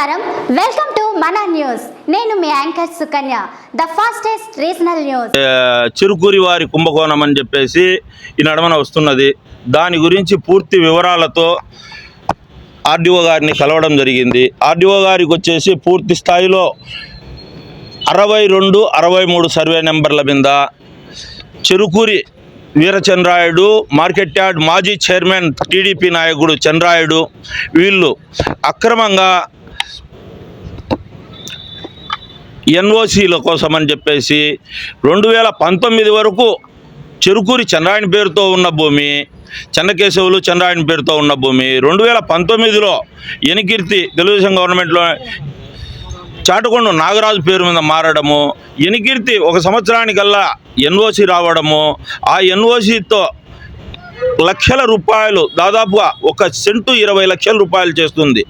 నమస్కారం. Welcome to మన news నేను మీ anchor Sukanya the fastest regional news Chirukuri వారి కుంభకోణం అని చెప్పేసి ఈ నడమన వస్తున్నది. దాని గురించి పూర్తి వివరాలతో ఆర్డీఓ గారిని కలవడం జరిగింది. ఆర్డీఓ గారికి వచ్చేసి పూర్తి స్థాయిలో అరవై రెండు అరవై మూడు సర్వే నెంబర్ల మీద చిరుకూరి వీరచంద్రాయుడు మార్కెట్ యార్డ్ మాజీ చైర్మన్ టీడీపీ నాయకుడు చంద్రాయుడు వీళ్ళు అక్రమంగా ఎన్ఓసీల కోసం అని చెప్పేసి రెండు వేల పంతొమ్మిది వరకు చెరుకూరి చంద్రాయణ పేరుతో ఉన్న భూమి చెన్నకేశవులు చంద్రాయణ పేరుతో ఉన్న భూమి రెండు వేల పంతొమ్మిదిలో ఎనికీర్తి తెలుగుదేశం గవర్నమెంట్లో చాటుకొండ నాగరాజు పేరు మీద మారడము ఎనికీర్తి ఒక సంవత్సరానికల్లా ఎన్ఓసి రావడము ఆ ఎన్ఓసితో లక్షల రూపాయలు దాదాపుగా ఒక సెంటు ఇరవై లక్షల రూపాయలు చేస్తుంది.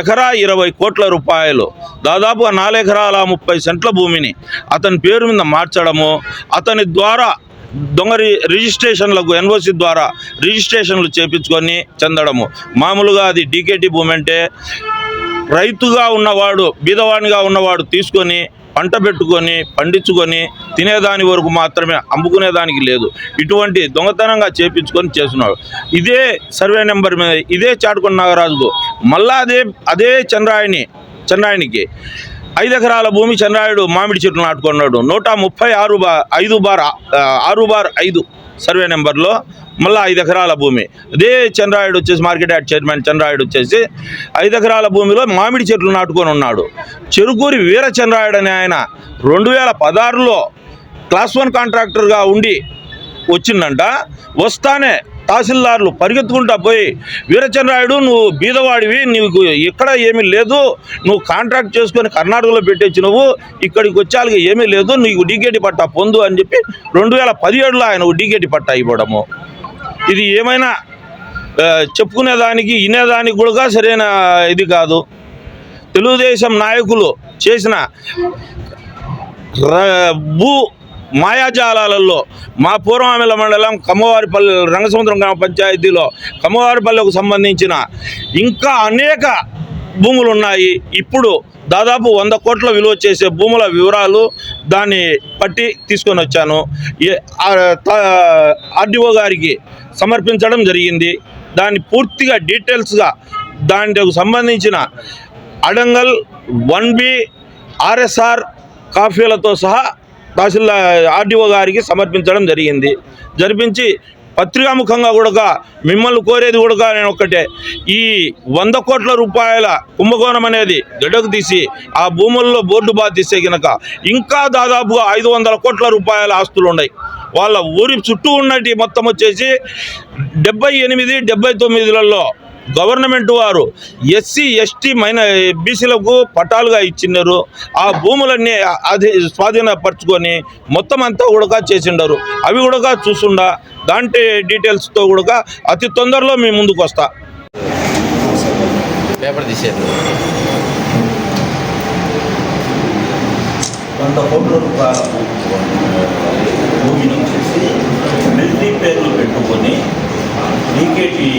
ఎకరా ఇరవై కోట్ల రూపాయలు. దాదాపుగా నాలుగెకరాల ముప్పై సెంట్ల భూమిని అతని పేరు మీద మార్చడము అతని ద్వారా దొంగ రిజిస్ట్రేషన్లకు ఎన్ఓసి ద్వారా రిజిస్ట్రేషన్లు చేపించుకొని చెందడము. మామూలుగా అది డీకేటీ భూమి అంటే రైతుగా ఉన్నవాడు బీదవాడిగా ఉన్నవాడు తీసుకొని పంట పెట్టుకొని పండించుకొని తినేదాని వరకు మాత్రమే అమ్ముకునేదానికి లేదు. ఇటువంటి దొంగతనంగా చేపించుకొని చేస్తున్నారు. ఇదే సర్వే నెంబర్ మీద ఇదే చాటుకొండ నాగరాజుకు మళ్ళా అదే అదే చంద్రాయణి చంద్రాయనికి ఐదు ఎకరాల భూమి చంద్రాయుడు మామిడి చెట్లు నాటుకున్నాడు. నూట ముప్పై ఆరు బా ఐదు బార్ ఆరు బార్ ఐదు సర్వే నెంబర్లో మళ్ళీ ఐదు ఎకరాల భూమి. అదే చంద్రాయుడు వచ్చేసి మార్కెట్ యార్డ్ చైర్మన్ చంద్రాయుడు వచ్చేసి ఐదు ఎకరాల భూమిలో మామిడి చెట్లు నాటుకొని ఉన్నాడు. చెరుకూరి వీర చంద్రాయుడు అనే ఆయన రెండు వేల పదహారులో క్లాస్ వన్ కాంట్రాక్టర్గా ఉండి వచ్చిందంట. వస్తానే తహసీల్దార్లు పరిగెత్తుకుంటా పోయి వీరచంద్రాయుడు నువ్వు బీదవాడివి నీకు ఇక్కడ ఏమీ లేదు నువ్వు కాంట్రాక్ట్ చేసుకొని కర్ణాటకలో పెట్టేసి నువ్వు ఇక్కడికి వచ్చాక ఏమీ లేదు నీకు డీకేటి పట్టా పొందు అని చెప్పి రెండు వేల పదిహేడులో ఆయన డీకేటి పట్టా ఇవ్వడము. ఇది ఏమైనా చెప్పుకునేదానికి వినేదానికి కూడా సరైన ఇది కాదు. తెలుగుదేశం నాయకులు చేసిన భూ మాయాజాలాలలో మా పూర్వామిల మండలం కమ్మవారిపల్లి రంగసముద్రం గ్రామ పంచాయతీలో కమ్మవారిపల్లెకు సంబంధించిన ఇంకా అనేక భూములు ఉన్నాయి. ఇప్పుడు దాదాపు వంద కోట్ల విలువ చేసే భూముల వివరాలు దాన్ని పట్టి తీసుకొని వచ్చాను. ఆర్డీఓ గారికి సమర్పించడం జరిగింది. దాన్ని పూర్తిగా డీటెయిల్స్గా దానికి సంబంధించిన అడంగల్ వన్ బి ఆర్ఎస్ఆర్ కాఫీలతో సహా తహసీల్దార్ ఆర్డీఓ గారికి సమర్పించడం జరిగింది. జరిపించి పత్రికాముఖంగా కూడా మిమ్మల్ని కోరేది కూడా నేను ఒక్కటే. ఈ వంద కోట్ల రూపాయల కుంభకోణం అనేది గడ్డకు తీసి ఆ భూముల్లో బోర్డు బాధ తీసే గనక ఇంకా దాదాపుగా ఐదు వందల కోట్ల రూపాయల ఆస్తులు ఉన్నాయి. వాళ్ళ ఊరి చుట్టూ ఉన్నటి మొత్తం వచ్చేసి డెబ్బై ఎనిమిది డెబ్బై తొమ్మిదిలలో గవర్నమెంట్ వారు ఎస్సీ ఎస్టీ మైన బీసీలకు పట్టాలుగా ఇచ్చినారు. ఆ భూములన్నీ అది స్వాధీనపరచుకొని మొత్తం అంతా కూడా చేసిండారు. అవి కూడా చూస్తుండా దాంట్లో డీటెయిల్స్తో కూడా అతి తొందరలో మీ ముందుకు వస్తా పేపర్ తీసేది వంద కోట్ల రూపాయల భూమిని వచ్చేసి మిలిటరీ పేర్లు పెట్టుకొని డీకేటీ